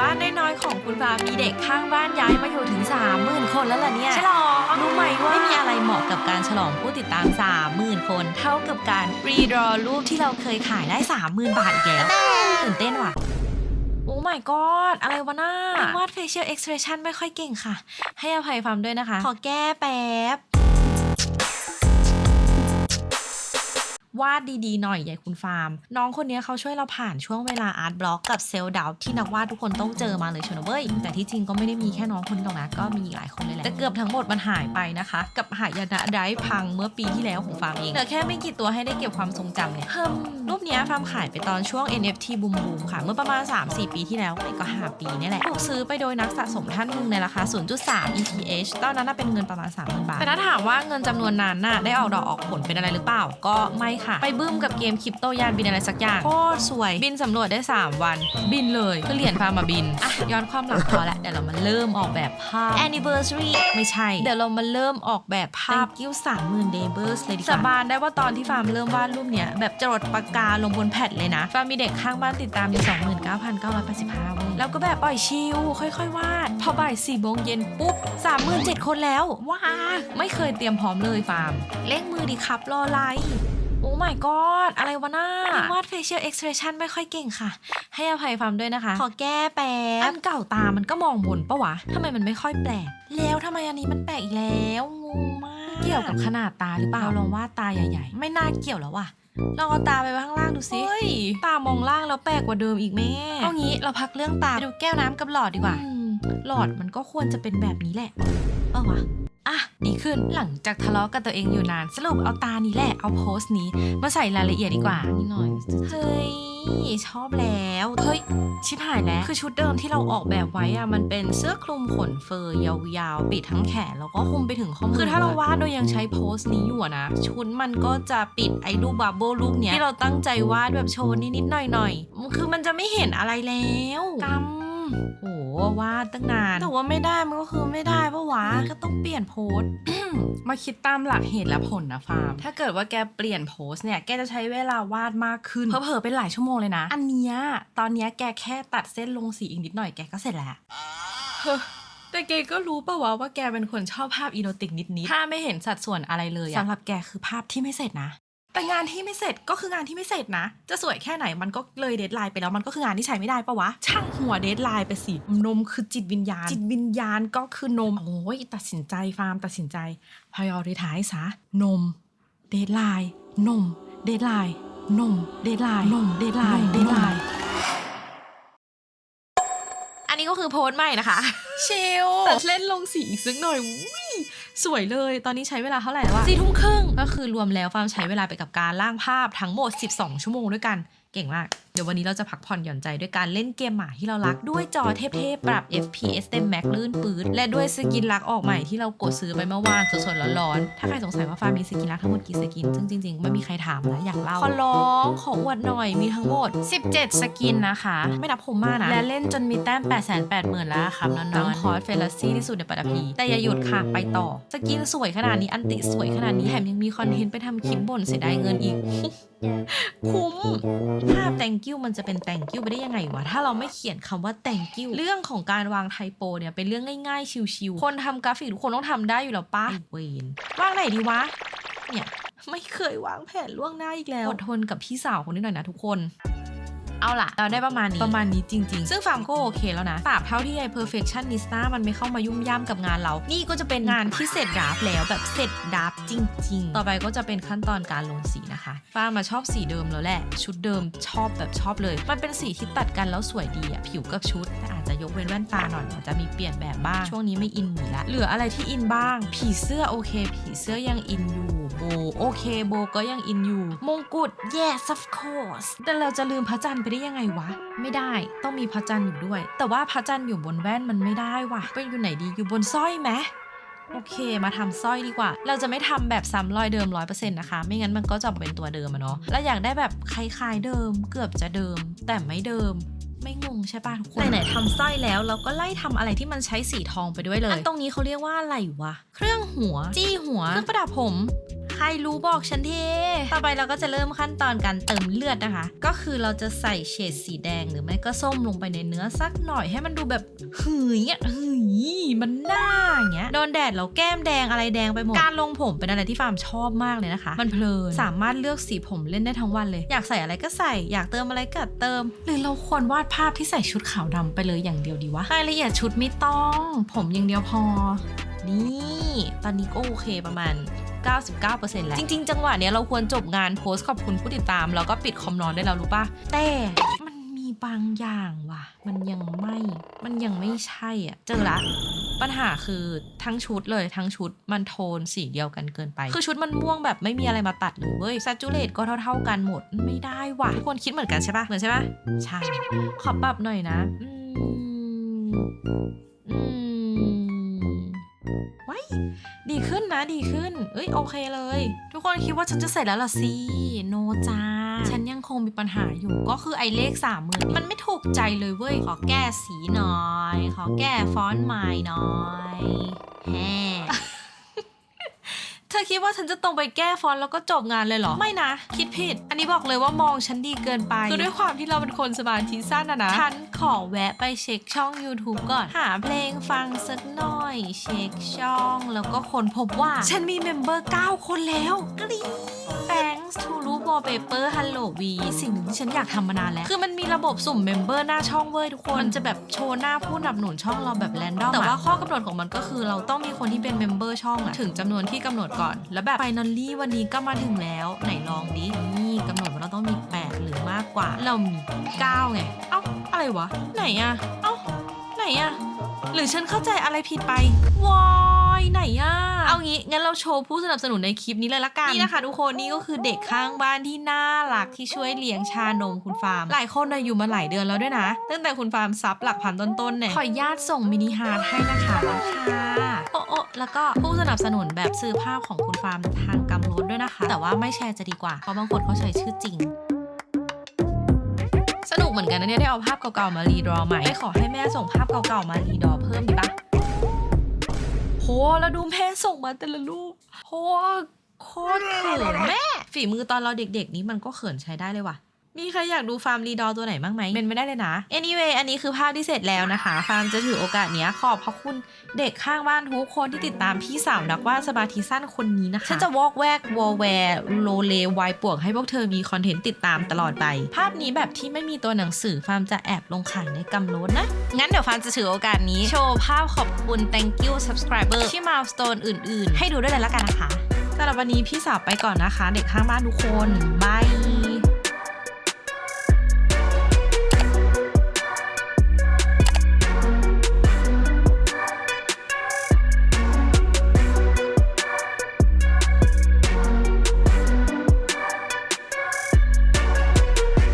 บ้านน้อยๆของคุณฟามีเด็กข้างบ้านย้ายมาอยู่ถึง 30,000 คนแล้วล่ะเนี่ยฉลองรู้ไหมว่าไม่มีอะไรเหมาะกับการฉลองผู้ติดตาม 30,000 คน เท่ากับการรีดรอรูปที่เราเคยขายได้ 30,000 บาทอีกแล้วตื่นเต้นว่ะโอ้ my god อะไรวะน่าวาด facial expression ไม่ค่อยเก่งค่ะ ให้อภัยฟาร์มด้วยนะคะ ขอแก้แป๊บ วาดดีๆหน่อยใหญ่คุณฟาร์ม น้องคนนี้เขาช่วยเราผ่านช่วงเวลาอาร์ตบล็อกกับเซลล์ดาวที่นักวาดทุกคนต้องเจอมาเลยชนเว้ยแต่ที่จริงก็ไม่ได้มีแค่น้องคนนี้หรอกนะก็มีหลายคนเลยแหละแต่เกือบทั้งหมดมันหายไปนะคะ กับหายนะไดพังเมื่อปีที่แล้วของฟาร์มเองเหลือแค่ไม่กี่ตัวให้ได้เก็บความทรงจำเนี่ยเพิ่มรูปนี้ฟาร์มขายไปตอนช่วง NFT บูมบูมค่ะ เมื่อประมาณ 3-4 ปีที่แล้วไม่ก็ 5 ปีนี่แหละถูกซื้อไปโดยนักสะสมท่านหนึ่งในราคา 0.3 ETH ตอนนั้นน่ะเป็นเงินประมาณ3,000บาทแต่ถ้าถามว่าเงินจำนวนนั้นน่ะได้ออกดอกออกผลเป็นอะไรหรือเปล่าก็ไม่ค่ะไปบึ้มกับเกมคริปโตยานบินอะไรสักอย่างโคตรสวย บินสำรวจได้ 3 วัน บินเลยคือเหรียญพามาบิน อะ ย้อนความหลังพอละเดี๋ยวเรามาเริ่มออกแบบภาพ anniversary ไม่ใช่ เดี๋ยวเรามาเริ่มออกแบบภาพ thank you 30,000 daybers เลยดีกว่าสาบานได้ว่าตอนที่ฟาร์มเริ่มวาดรูปเนี้ยแบบจรดปากกาลงบนแพดเลยนะฟาร์มมีเด็กข้างบ้านติดตามอยู่29,985เว้ยแล้วก็แบบปล่อยชิลค่อยๆวาดพอบ่าย4โมงเย็นปุ๊บ37,000คนแล้วว้าไม่เคยเตรียมพร้อมเลยฟาร์มเล่งมือดิครับรออะไร โอ้ my god อะไรวะน่าวาด facial expression ไม่ค่อยเก่งค่ะ ให้อภัยฟาร์มด้วยนะคะ ขอแก้แป๊บ อันเก่าตามันก็มองบนปะวะทำไมมันไม่ค่อยแปลก แล้วทำไมอันนี้มันแปลกอีกแล้วงงมาก เกี่ยวกับขนาดตาหรือเปล่าลองวาดตาใหญ่ ๆ ไม่น่าเกี่ยวแล้วว่ะลองเอาตาไปไว้ข้างล่างดูสิเฮ้ยตามองล่างแล้วแปลกกว่าเดิมอีกแม่ เอางี้เราพักเรื่องตาไปดูแก้วน้ำกับหลอดดีกว่า หลอดมันก็ควรจะเป็นแบบนี้แหละ เออวะ อะดีขึ้นหลังจากทะเลาะกับตัวเองอยู่นานสรุปเอาตานี้แหละเอาโพสต์นี้ มาใส่รายละเอียดดีกว่านี่หน่อยเฮ้ยชอบแล้วเฮ้ยชิบหายแล้วคือชุดเดิมที่เราออกแบบไว้อะมันเป็นเสื้อคลุมขนเฟอร์ยาวๆปิดทั้งแขนแล้วก็คลุมไปถึงข้อมือคือถ้าเราวาดโดยยังใช้โพสต์นี้อยู่อะนะชุดมันก็จะปิดไอ้รูปบับเบิลรูปเนี้ยที่เราตั้งใจวาดแบบโชว์นิดๆหน่อยๆคือมันจะไม่เห็นอะไรแล้วกำ โอ้วาดตั้งนาน แต่ว่าไม่ได้มันก็คือไม่ได้ปะวะก็ต้องเปลี่ยนโพสต์มาคิดตามหลักเหตุและผลนะฟาร์ม ถ้าเกิดว่าแกเปลี่ยนโพสต์เนี่ย แกจะใช้เวลาวาดมากขึ้น เผลอๆเป็นหลายชั่วโมงเลยนะ อันเนี้ยตอนเนี้ยแกแค่ตัดเส้นลงสีอีกนิดหน่อยแกก็เสร็จแล้วเฮ้อแต่แกก็รู้ปะวะว่าแกเป็นคนชอบภาพอีโรติกนิดๆ ถ้าไม่เห็นสัดส่วนอะไรเลยสำหรับแกคือภาพที่ไม่เสร็จนะ แต่งานที่ไม่เสร็จก็คืองานที่ไม่เสร็จนะ จะสวยแค่ไหนมันก็เลยเดทไลน์ไปแล้วมันก็คืองานที่ใช้ไม่ได้ปะวะ ช่างหัวเดทไลน์ไปสิ นมคือจิตวิญญาณ จิตวิญญาณก็คือนม โอ้ยตัดสินใจฟาร์มตัดสินใจพยอริทายซะ นม เดทไลน์ นม เดทไลน์ นม เดทไลน์ นม เดทไลน์ เดทไลน์อันนี้ก็คือโพสต์ใหม่นะคะ เชลแต่เล่นลงสีอีกสักหน่อยอุ้ย สวยเลย ตอนนี้ใช้เวลาเท่าไหร่แล้ววะสี่ทุ่มครึ่งก็คือรวมแล้วฟาร์มใช้เวลาไปกับการร่างภาพทั้งหมด 12 ชั่วโมงด้วยกัน เก่งมากเดี๋ยววันนี้เราจะพักผ่อนหย่อนใจด้วยการเล่นเกมหมาที่เรารักด้วยจอเทพๆ ปรับ FPS เต็มแม็กลื่นปืดและด้วยสกินลักออกใหม่ที่เรากดซื้อไปเมื่อวานสดๆร้อนๆถ้าใครสงสัยว่าฟาร์มมีสกินลักทั้งหมดกี่สกิน ซึ่งจริงๆ ไม่มีใครถามนะอยากเล่าขอร้องขออวดหน่อยมีทั้งหมด 17 สกินนะคะ ไม่นับผมมากนะ และเล่นจนมีแต้ม 8 8 0 0 0 0แล้วครับน้องๆคอร์สเฟลซี่ที่สุดในปัตตภีแต่อย่าหยุดค่ะไปต่อ สกินสวยขนาดนี้อันติสวยขนาดนี้แถมยังมีคอนเทนต์ไปทำคลิปบ่นเสียดายเงินอีกคุ้มภาพ thank you มันจะเป็น thank you ไปได้ยังไงวะ ถ้าเราไม่เขียนคำว่า thank you เรื่องของการวางไทโปเนี่ยเป็นเรื่องง่ายๆ ชิวๆ คนทำกราฟิกทุกคนต้องทำได้อยู่แล้วป้าเวนวางไหนดีวะ เนี่ย ไม่เคยวางแผนล่วงหน้าอีกแล้ว อดทนกับพี่สาวคนนี้หน่อยนะทุกคน เอาล่ะเราได้ประมาณนี้ประมาณนี้จริง ๆ ซึ่งฟาร์มก็โอเคแล้วนะตราบเท่าที่ไอ้ perfectionista มันไม่เข้ามายุ่มย่ำกับงานเรา นี่ก็จะเป็นงานที่เสร็จดราฟต์แล้วแบบเสร็จดราฟต์จริง ๆ ต่อไปก็จะเป็นขั้นตอนการลงสีนะคะฟาร์มมาชอบสีเดิมแล้วแหละ ชุดเดิมชอบแบบชอบเลย มันเป็นสีที่ตัดกันแล้วสวยดีอะผิวกับชุดแต่อา จจะยกเว้นแว่นตาหน่อยมันจะมีเปลี่ยนแบบบ้างช่วงนี้ไม่อินหมีละเหลืออะไรที่อินบ้าง ผีเสื้อโอเค ผีเสื้อยังอินอยู่โบโอเคโบก็ยังอินอยู่ มงกุฎ yes of course แต่เราจะลืมพระจันทร์ไปได้ยังไงวะ ไม่ได้ต้องมีพระจันทร์อยู่ด้วย แต่ว่าพระจันทร์อยู่บนแว่นมันไม่ได้ว่ะไปอยู่ไหนดีอยู่บนสร้อยไหมโอเค มาทำสร้อยดีกว่า เราจะไม่ทำแบบซ้ำรอยเดิมร้อยเปอร์เซ็นต์นะคะ ไม่งั้นมันก็จะเป็นตัวเดิมอะเนาะ แล้วอยากได้แบบคล้ายๆเดิม เกือบจะเดิม แต่ไม่เดิม ไม่งงใช่ป่ะทุกคนไหนๆทำสร้อยแล้วเราก็ไล่ทำอะไรที่มันใช้สีทองไปด้วยเลยอันตรงนี้เขาเรียกว่าอะไรวะ เครื่องหัว จี้หัว เครื่องประดับผม ครรู้บอกฉันทีต่อไปเราก็จะเริ่มขั้นตอนการเติมเลือดนะคะ ก็คือเราจะใส่เฉดสีแดงหรือไม่ก็ส้มลงไปในเนื้อสักหน่อยให้มันดูแบบหืยอะหืยมันหน้าอย่างเงี้ยโดนแดดแล้วแก้มแดงอะไรแดงไปหมดการลงผมเป็นอะไรที่ฟาร์มชอบมากเลยนะคะ มันเพลินสามารถเลือกสีผมเล่นได้ทั้งวันเลย อยากใส่อะไรก็ใส่อยากเติมอะไรก็เติม หรือเราควรวาดภาพที่ใส่ชุดขาวดำไปเลยอย่างเดียวดีวะรายละเอียดชุดไม่ต้อง ผมอย่างเดียวพอ นี่ ตอนนี้ก็โอเคประมาณ 99%แล้ว จริง ๆ จังหวะเนี้ยเราควรจบงานโพสต์ขอบคุณผู้ติดตาม แล้วก็ปิดคอมนอนได้แล้วรู้ปะแต่มันมีบางอย่างว่ะ มันยังไม่ มันยังไม่ใช่อะ เจอละปัญหาคือทั้งชุดเลยทั้งชุดมันโทนสีเดียวกันเกินไป คือชุดมันม่วงแบบไม่มีอะไรมาตัดเลยเว้ยซัจูเลตก็เท่า ๆกันหมดไม่ได้ว่ะทุกคนคิดเหมือนกันใช่ปะเหมือนใช่ปะใช่ขอปรับหน่อยนะอืมอืม ว้ายดีขึ้นนะดีขึ้น เอ้ยโอเคเลย ทุกคนคิดว่าฉันจะเสร็จแล้วล่ะสิโนจ้าฉันยังคงมีปัญหาอยู่ก็คือไอ้เลขสามหมื่นมันไม่ถูกใจเลยเว้ย ขอแก้สีหน่อย ขอแก้ฟอนต์ใหม่หน่อยแฮ อคิดว่าฉันจะตรงไปแก้ฟอนต์แล้วก็จบงานเลยเหรอ ไม่นะ คิดผิด อันนี้บอกเลยว่ามองฉันดีเกินไปคือด้วยความที่เราเป็นคนสมาธิสั้นอะนะฉันขอแวะไปเช็คช่อง YouTube ก่อน หาเพลงฟังสักหน่อย เช็คช่องแล้วก็คนพบว่า ฉันมีเมมเบอร์9คนแล้วกรี๊ด Thanks to รูป wallpaper Hello V สิ่งหนึ่งที่ฉันอยากทำมานานแล้ว คือมันมีระบบสุ่มเมมเบอร์หน้าช่องเว้ยทุกคนมันจะแบบโชว์หน้าผู้นับสนุนช่องเราแบบแรนดอมแต่ว่าข้อกำหนดของมันก็คือเราต้องมีคนที่เป็นเมมเบอร์ช่องอะถึงจำนวนที่กำหนดก่อน แล้วแบบไฟนอลลี่วันนี้ก็มาถึงแล้วไหนลองดินี่กำหนดว่าเราต้องมี 8 หรือมากกว่า เรามี9ไงเอ้าอะไรวะ ไหนอะเอ้าไหนอะหรือฉันเข้าใจอะไรผิดไปวา ไหนอะเอางี้งั้นเราโชว์ผู้สนับสนุนในคลิปนี้เลยละกัน นี่นะคะทุกคนนี่ก็คือเด็กข้างบ้านที่น่ารักที่ช่วยเลี้ยงชานมคุณฟาร์ม หลายคนนะอยู่มาหลายเดือนแล้วด้วยนะ ตั้งแต่คุณฟาร์มซับหลักพันต้นๆเนี่ยขออนุญาตส่งมินิฮาร์ทให้นะคะค่ะโอ้โอ้แล้วก็ผู้สนับสนุนแบบซื้อภาพของคุณฟาร์มทางกำรถด้วยนะคะ แต่ว่าไม่แชร์จะดีกว่าเพราะบางคนเขาใช้ชื่อจริงสนุกเหมือนกันนะเนี่ยได้เอาภาพเก่าๆมารีดรอใหม่ไม่ขอให้แม่ส่งภาพเก่าๆมารีดรอเพิ่มดีปะโห แล้วดูแม่ส่งมาแต่ละรูปโหโคตรเขินแม่ฝีมือตอนเราเด็กๆนี้มันก็เขินใช้ได้เลยว่ะ มีใครอยากดูฟาร์มรีดอร์ตัวไหนบ้างไหมเป็นไม่ได้เลยนะ anyway อันนี้คือภาพที่เสร็จแล้วนะคะ ฟาร์มจะถือโอกาสเนี้ยขอบพระคุณเด็กข้างบ้านทุกคนที่ติดตามพี่สาวนักวาดสมาธิสั้นคนนี้นะคะ ฉันจะวอกแวกวอลแวร์โลเลวายป่วงให้พวกเธอมีคอนเทนต์ติดตามตลอดไป ภาพนี้แบบที่ไม่มีตัวหนังสือฟาร์มจะแอบลงขันในกำโน้นนะ งั้นเดี๋ยวฟาร์มจะถือโอกาสนี้โชว์ภาพขอบคุณ thank you subscriber ที่มาสโตนอื่น ๆ ให้ดูด้วยเลยละกันนะคะสำหรับวันนี้พี่สาวไปก่อนนะคะ เด็กข้างบ้านทุกคนบาย